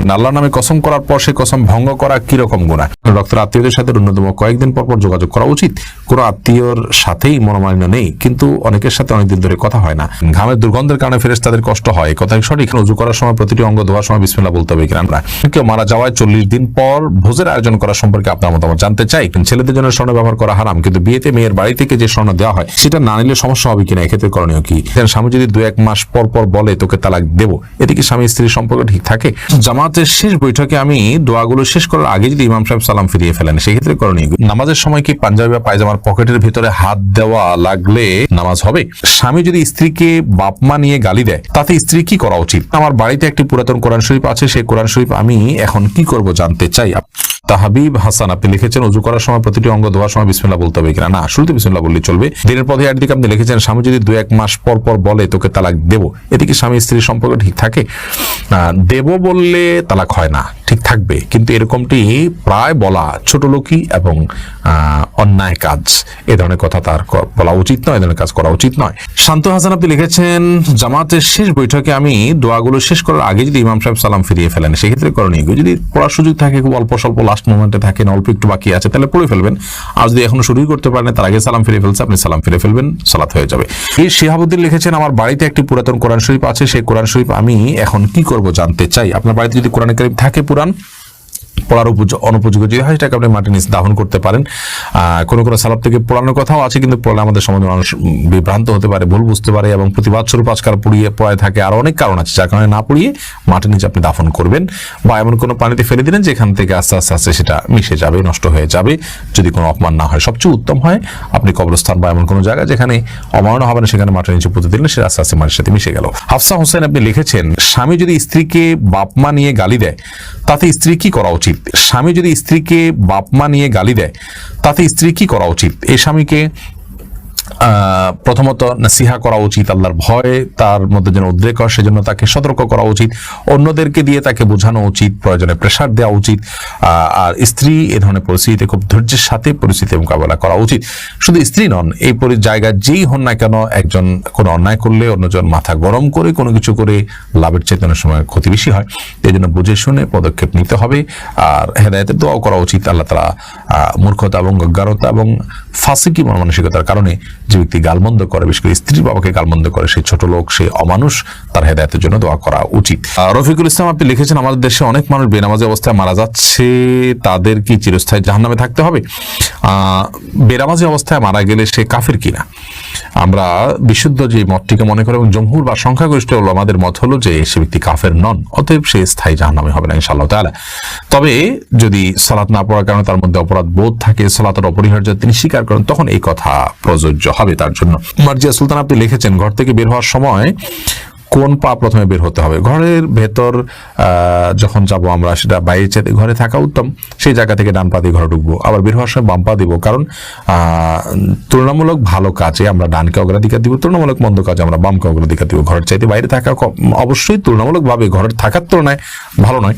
কিনা আল্লাহ নামে কসম করার পর সে কসম ভঙ্গ করা কীরকম গুণা? রক্তের আত্মীয়দের সাথে ন্যূনতম কয়েকদিন পর পর যোগাযোগ করা উচিত। কোনো আত্মীয়র সাথেই মনোমালিন্য নেই, কিন্তু অনেকের সাথে অনেকদিন ধরে কথা হয় না। ঘামের দুর্গন্ধের কারণে ফেরেস তাদের কষ্ট হয়। কথাই সঠিক। উজু করার সময় প্রতিটি অঙ্গ ধোয়ার সময় বিসমিল্লাহ বলতে হবে কিনা? আমরা কেউ মারা যাওয়ায় চল্লিশ দিন পর ভোজের আয়োজন করা সম্পর্কে আপনার মতামত জানতে চাই। ছেলেদের জন্য স্বর্ণ ব্যবহার করা হারাম, কিন্তু বিয়েতে মেয়ের বাড়ি থেকে যে স্বর্ণ দেওয়া হয়, সেটা না নিলে সমস্যা হবে কিনা? এক্ষেত্রে করণীয় কি? স্বামী যদি দু এক মাস পর পর বলে, তোকে তালাক দেবো। এতে কি স্বামী স্ত্রীর সম্পর্ক ঠিক থাকে? জামাতের শেষ বৈঠকে আমি দোয়াগুলো শেষ করার আগে যদি ইমাম সাহেব সালাম ফিরিয়ে ফেলেন, সেক্ষেত্রে করণীয় নামাজের সময় কি পাঞ্জাবি বা পায়জামার পকেটের ভিতরে হাত দেওয়া লাগলে নামাজ হবে? স্বামী যদি স্ত্রীকে বাপমা নিয়ে গালি দেয়, তাতে স্ত্রী কি করা উচিত? আমার বাড়িতে একটি পুরাতন কোরআন শরীফ আছে, সেই কোরআন শরীফ আমি এখন কি করব জানতে চাই? তাহাবিব হাসান, আপনি লিখেছেন, উজু করার সময় প্রতিটি অঙ্গ ধোয়ার সময় বিসমিল্লা বলতে হবে কিনা? না, শুরুতে বিসমিল্লা বললে চলবে। দিনের পথে একদিকে আপনি লিখেছেন, স্বামী যদি দু, এক মাস পর পর বলে, তোকে তালাক দেব। এদিকে স্বামী স্ত্রীর সম্পর্ক ঠিক থাকে? দেব বললে তালাক হয় না। ঠিক থাকবে। কিন্তু এরকমটি প্রায় বলা ছোট লোকই এবং অন্যায় কাজ। এ ধরনের কথা তার বলা উচিত নয়, এ ধরনের কাজ করা উচিত নয়। শান্ত হাসান আপনি লিখেছেন, জামাতের শেষ বৈঠকে আমি দোয়াগুলো শেষ করার আগে যদি ইমাম সাহেব সালাম ফিরিয়ে ফেলেন, সেক্ষেত্রে করণীয়? যদি পড়ার সুযোগ থাকে, খুব অল্প স্বল্প লাস্ট মোমেন্টে থাকেন, অল্প একটু বাকি আছে, তাহলে পড়ে ফেলবেন। আর যদি এখনও শুরুই করতে পারেন, তার আগে সালাম ফিরে ফেলছে, আপনি সালাম ফিরে ফেলবেন, সালাত হয়ে যাবে। এই শিহাবুদ্দিন লিখেছেন, আমার বাড়িতে একটি পুরাতন কোরআন শরীফ আছে, সেই কোরআন শরীফ আমি এখন কি করব জানতে চাই? আপনার বাড়িতে যদি কোরআন কারিম থাকে পুরান পড়ার অনুপযোগী যদি হয় সেটাকে আপনি মাটির নিচে দাহন করতে পারেন। কোনো কোনো সালাব থেকে পড়ানোর কথাও আছে, কিন্তু পড়লে আমাদের সমাজে মানুষ বিভ্রান্ত হতে পারে, ভুল বুঝতে পারে এবং প্রতিবাদ স্বরূপ আজকাল পুড়িয়ে পড়ায় থাকে। আর অনেক কারণ আছে যার কারণে না পুড়িয়ে মাটির নিচে আপনি দাফন করবেন বা এমন কোনো পানিতে ফেলে দিলেন যেখান থেকে আস্তে আস্তে আস্তে সেটা মিশে যাবে, নষ্ট হয়ে যাবে। যদি কোনো অপমান না হয়, সবচেয়ে উত্তম হয় আপনি কবরস্থান বা এমন কোনো জায়গা যেখানে অমান্য হবে না, সেখানে মাটির নিচে পুঁতে দিলেন, সেটা আস্তে আস্তে মাটির সাথে মিশে গেল। হাফসা হোসেন আপনি লিখেছেন, স্বামী যদি স্ত্রীকে বাপমা নিয়ে গালি দেয়, তাতে স্ত্রী কি করা উচিত? স্বামী যদি স্ত্রীকে বাপমা নিয়ে গালি দেয় তাতে স্ত্রী কি করা উচিত? এই স্বামীকে প্রথমত নাসিহা করা উচিত আল্লাহর ভয়, তার মধ্যে যেন উদ্রেক হয়, সেজন্য তাকে সতর্ক করা উচিত। অন্যদেরকে দিয়ে তাকে বোঝানো উচিত, প্রয়োজনে প্রেশার দেওয়া উচিত। আর স্ত্রী এ ধরনের পরিস্থিতিতে খুব ধৈর্যের সাথে পরিস্থিতি মোকাবেলা করা উচিত। শুধু স্ত্রী নন, এই জায়গায় যেই হন না কেন, একজন কোনো অন্যায় করলে অন্যজন মাথা গরম করে কোনো কিছু করে লাভের চেতনার সময় ক্ষতি বেশি হয়। এই জন্য বুঝে শুনে পদক্ষেপ নিতে হবে। আর হেদায়তের দোয়াও করা উচিত। আল্লাহ তালা মূর্খতা এবং অজ্ঞানতা এবং ফাঁসিকি মন মানসিকতার কারণে যে ব্যক্তি গালমন্দ করে, বিশেষ করে স্ত্রীর বাবাকে গালমন্দ করে সেই ছোট লোক, সে অমানুষ, তার হেদায়তের জন্য দোয়া করা উচিত। রফিকুল ইসলাম, আপনি লিখেছেন, আমাদের দেশে অনেক মানুষ বেনামাজি অবস্থায় মারা যাচ্ছে, তাদের কি চিরস্থায়ী জাহান্নামে থাকতে হবে? আহ, বেনামাজি অবস্থায় মারা গেলে সে কাফের কিনা? আমরা বিশুদ্ধ যে মতটিকে মনে করি এবং জমহুর বা সংখ্যাগরিষ্ঠ আমাদের মত হলো যে সে ব্যক্তি কাফের নন অতএব সে স্থায়ী জাহান্নামে হবে না ইনশাআল্লাহ তাআলা। তবে যদি সালাত না পড়ার কারণে তার মধ্যে অপরাধ বোধ থাকে সালাতের অপরিহার্য তিনি স্বীকার করেন তখন এই কথা প্রযোজ্য হবে তার জন্য। মার্জিয়া সুলতান আপনি লিখেছেন ঘর থেকে বের হওয়ার সময় কোন পা প্রথমে বের হতে হবে? ঘরের ভেতর যখন যাব আমরা, সেটা বাইরে চেয়ে ঘরে থাকা উত্তম। সেই জায়গা থেকে ডান পা দিয়ে ঘরে ঢুকবো। আবার বের হওয়ার সময় বাম পা দিব। কারণ তুলনামূলক ভালো কাজে আমরা ডানকে অগ্রাধিকার দিব, তুলনামূলক মন্দ কাজে আমরা বামকে অগ্রাধিকার দিব। ঘরের চাইতে বাইরে থাকা অবশ্যই তুলনামূলকভাবে ঘরের থাকার তুলনায় ভালো নয়।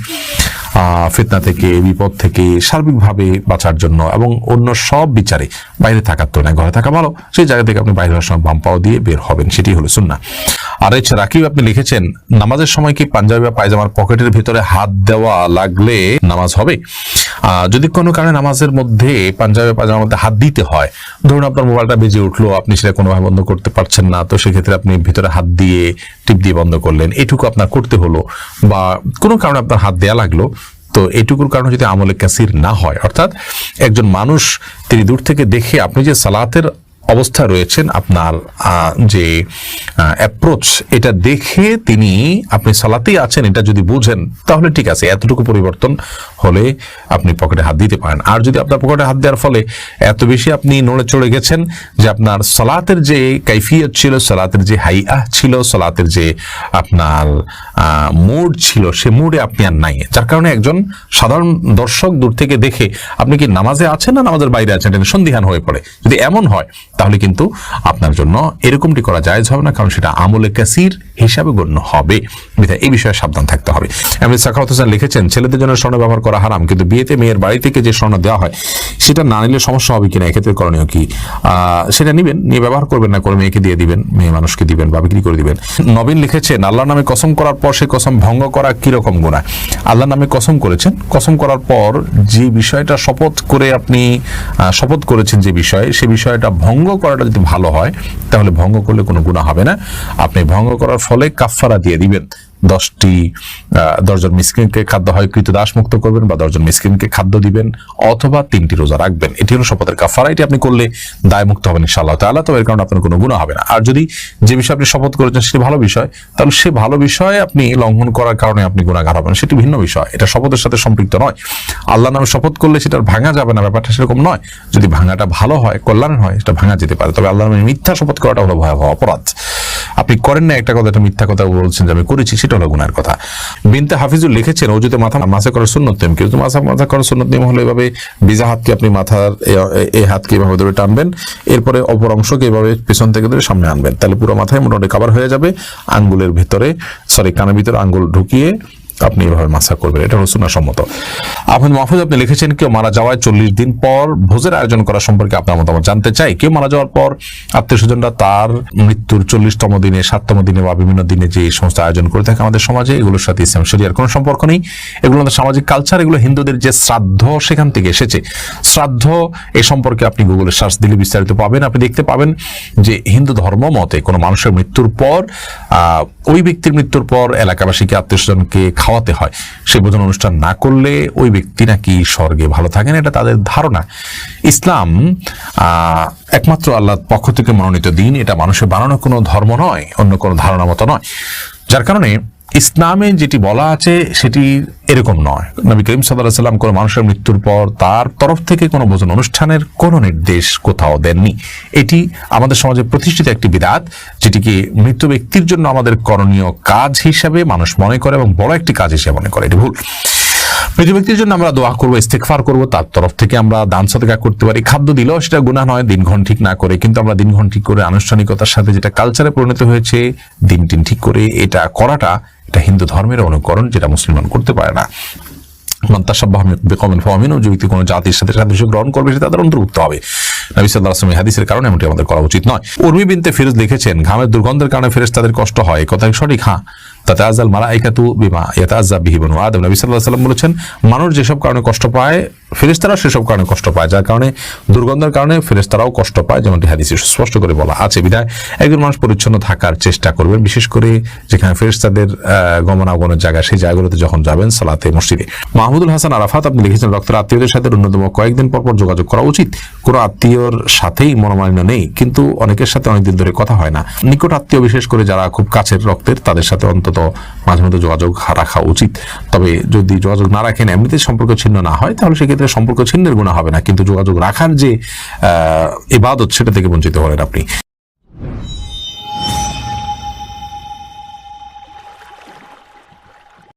ফিতনা থেকে, বিপদ থেকে সার্বিকভাবে বাঁচার জন্য এবং অন্য সব বিচারে বাইরে থাকার তো তুলনায় ঘরে থাকা ভালো। সেই জায়গা থেকে আপনি বাইরে হওয়ার সময় বাম পাও দিয়ে বের হবেন, সেটি হলো সুন্না আর এছাড়া রাকিব, আপনি লিখেছেন, নামাজের সময় কি পাঞ্জাবি বা পায়জামার পকেটের ভিতরে হাত দেওয়া লাগলে নামাজ হবে? যদি কোনো কারণে নামাজের মধ্যে, পাঞ্জাবে পাজামার মধ্যে হাত দিতে হয়, ধরুন আপনার মোবাইলটা বেজে উঠল, আপনি সেটা কোনোভাবে বন্ধ করতে পারছেন না, তো সেক্ষেত্রে আপনি ভিতরে হাত দিয়ে টিপ দিয়ে বন্ধ করলেন। এটুকু আপনার করতে হলো বা কোনো কারণে আপনার হাত দেয়া লাগল, তো এটুকুর কারণে যদি আমলে কাসির না হয়, অর্থাৎ একজন মানুষ তিনি দূর থেকে দেখে আপনি যে সালাতের অবস্থায় রয়েছেন আপনার যে অ্যাপ্রোচ এটা দেখে তিনি, আপনি সালাতেই আছেন, এটা যদি বুঝেন, তাহলে ঠিক আছে, এতটুকু পরিবর্তন হলে আপনি পকেটে হাত দিতে পারেন। আর যদি আপনার পকেটে হাত দেওয়ার ফলে এত বেশি আপনি নড়ে চড়ে গেছেন যে আপনার সালাতের যে কাইফিয়ত ছিল, সালাতের যে হাইআহ ছিল, সালাতের যে আপনার মুড ছিল, সে মুডে আপনি আর নাই। যার কারণে একজন সাধারণ দর্শক দূর থেকে দেখে, আপনি কি নামাজে আছেন না নামাজের বাইরে আছেন? সন্দিহান হয়ে পড়ে। যদি এমন হয় তাহলে কিন্তু আপনার জন্য এরকমটি করা যায়। হবে না কারণ সেটা আমলে কাসির। হিসাবে গণ্য হবে। বিধায় এই বিষয়ে সাবধান থাকতে হবে। এমনি সাখাওয়াত হোসেন লিখেছেন, ছেলেদের জন্য স্বর্ণ ব্যবহার করা হারাম, কিন্তু বিয়েতে মেয়ের বাড়ি থেকে যে স্বর্ণ দেওয়া হয়, সেটা না নিলে সমস্যা হবে কিনা? এক্ষেত্রে করণীয় কি? সেটা নিবেন, নিয়ে ব্যবহার করবেন না করে মেয়েকে দিয়ে দিবেন, মেয়ে মানুষকে দিবেন বা বিক্রি করে দিবেন। নবীন লিখেছেন, আল্লাহর নামে কসম করার পর সে কসম ভঙ্গ করা কীরকম গুণা আল্লাহর নামে কসম করেছেন, কসম করার পর যে বিষয়টা শপথ করে আপনি শপথ করেছেন যে বিষয়ে, সে বিষয়টা ভঙ্গ করাটা যদি ভালো হয়, তাহলে ভঙ্গ করলে কোনো গুণা হবে না। আপনি ভঙ্গ করার ফলে কাফফারা দিয়ে দিবেন। দশটি দশজন মিসকিনকে খাদ্য হয় কৃত দাস মুক্ত করবেন বা দশজন মিসকিনকে খাদ্য দিবেন অথবা তিনটি রোজা রাখবেন। এটি হলো শপথের কাফারা এটি আপনি করলে দায় মুক্ত হবেন ইনশাআল্লাহ তাআলা। তো এর কারণে আপনার কোনো গুণা হবে না। আর যদি যে বিষয়ে আপনি শপথ করেছেন সেটি ভালো বিষয়, তাহলে সে ভালো বিষয়ে আপনি লঙ্ঘন করার কারণে আপনি গুণাগার হবেন সেটি ভিন্ন বিষয়। এটা শপথের সাথে সম্পৃক্ত নয়। আল্লাহ নামে শপথ করলে সেটা ভাঙা যাবে না। ব্যাপারটা সেরকম নয়। যদি ভাঙাটা ভালো হয়, কল্যাণের হয়, সেটা ভাঙা যেতে পারে। তবে আল্লাহ নামে মিথ্যা শপথ করাটা হলো ভয়াবহ অপরাধ। আপনি করেন না একটা কথা, একটা মিথ্যা কথা বলছেন যে আমি করেছি, সেটা হলো গুনার কথা। বিনতে হাফিজুল লিখেছেন ও যদি মাথা মাসে করার সুন্নত নিয়ম। কিন্তু মাথা মাথা করার সুন্নত নিয়ম হলো এভাবে বিজা হাতকে আপনি মাথার এই হাতকে এভাবে ধরে টানবেন, এরপরে অপর অংশকে এভাবে পেছন থেকে ধরে সামনে আনবেন। তাহলে পুরো মাথায় মোটামুটি কাবার হয়ে যাবে, আঙ্গুলের ভেতরে সরি কানের ভিতরে আঙ্গুল ঢুকিয়ে আপনি এভাবে মাসা করবেন, এটা হলো সুন্নাহসম্মত আহমেদ মাহফুজ, আপনি লিখেছেন, কেউ মারা যাওয়ায় চল্লিশ দিন পর ভোজের আয়োজন করা সম্পর্কে আপনার মতামত জানতে চাই। কেউ মারা যাওয়ার পর আত্মীয় স্বজনরা তার মৃত্যুর চল্লিশতম দিনে, সাততম দিনে বা বিভিন্ন দিনে যে সমস্ত আয়োজন করে থাকে আমাদের সমাজে, এগুলোর সাথে ইসলাম শরিয়ার কোনো সম্পর্ক নেই। এগুলো আমাদের সামাজিক কালচার এগুলো হিন্দুদের যে শ্রাদ্ধ সেখান থেকে এসেছে। শ্রাদ্ধ এ সম্পর্কে আপনি গুগলে সার্চ দিলে বিস্তারিত পাবেন। আপনি দেখতে পাবেন যে হিন্দু ধর্ম মতে কোনো মানুষের মৃত্যুর পর ওই ব্যক্তির মৃত্যুর পর এলাকাবাসীকে আত্মীয় স্বজনকে খাওয়াতে হয়। সেই বোধন অনুষ্ঠান না করলে ওই ব্যক্তি নাকি স্বর্গে ভালো থাকেন এটা তাদের ধারণা। ইসলাম একমাত্র আল্লাহর পক্ষ থেকে মনোনীত দিন, এটা মানুষের বানানো কোনো ধর্ম নয়, অন্য কোনো ধারণা মতো নয়। যার কারণে ইসলামে যেটি বলা আছে, সেটি এরকম নয়। নবী করিম সাল্লাহ সাল্লাম কোনো মানুষের মৃত্যুর পর তার তরফ থেকে কোনো ভোজন অনুষ্ঠানের কোনো নির্দেশ কোথাও দেননি। এটি আমাদের সমাজে প্রতিষ্ঠিত একটি বিরাট যেটিকে মৃত ব্যক্তির জন্য আমাদের করণীয় কাজ হিসাবে মানুষ মনে করে এবং বড় একটি কাজ হিসেবে মনে করে। এটি ভুল। মৃত ব্যক্তির জন্য আমরা দোয়া করব ইস্তেকফার করব, তার তরফ থেকে আমরা দান সদকা করতে পারি। খাদ্য দিলেও সেটা গুণা নয় দিনক্ষণ ঠিক না করে, কিন্তু আমরা দিনক্ষণ ঠিক করে আনুষ্ঠানিকতার সাথে যেটা কালচারে পরিণত হয়েছে, দিন টিন ঠিক করে এটা করাটা এটা হিন্দু ধর্মের অনুকরণ যেটা মুসলমান করতে পারে না। কোনো জাতির সাথে সাদৃশ্য গ্রহণ করবে, সে তাদের অন্তর্ভুক্ত হবে। হাদিসের কারণে এমনটি আমাদের করা উচিত নয়। উর্মি বিনতে ফিরোজ লিখেছেন, ঘামের দুর্গন্ধের কারণে ফেরেস তাদের কষ্ট হয়। কথা সঠিক? হ্যাঁ। তাতে আজাল মালা আইকাতু বিমা ইয়াতা আজা বিহিবনু আদম। নবী সাল্লাহ সাল্লাম বলেছেন, মানুষ যেসব কারণে কষ্ট পায় ফেরেস্তারা সেসব কারণে কষ্ট পায়। যার কারণে, দুর্গন্ধের কারণে ফেরেস্তারাও কষ্ট পায়, যেমনটি হাদিসে স্পষ্ট করে বলা আছে। বিধায় একজন মানুষ পরিচ্ছন্ন থাকার চেষ্টা করবেন, বিশেষ করে যেখানে ফেরেস্তাদের গমনাগমনের জায়গা, সেই জায়গাগুলোতে যখন যাবেন সালাতে মসজিদে। মাহমুদুল হাসান আরাফাত, আপনি লিখেছেন, রক্তের আত্মীয়দের সাথে অন্যতম কয়েকদিন পর পর যোগাযোগ করা উচিত। কোনো আত্মীয়র সাথেই মনোমালিন্য নেই, কিন্তু অনেকের সাথে অনেকদিন ধরে কথা হয় না। নিকট আত্মীয়, বিশেষ করে যারা খুব কাছের রক্তের, তাদের সাথে অন্তত মাঝে মধ্যে যোগাযোগ রাখা উচিত। তবে যদি যোগাযোগ না রাখেন এমনিতে সম্পর্ক ছিন্ন না হয়, তাহলে সেক্ষেত্রে সম্পর্ক ছিন্নের গুণা হবে না। কিন্তু যোগাযোগ রাখার যে, আহ, এবাদত, সেটা থেকে বঞ্চিত হলেন আপনি।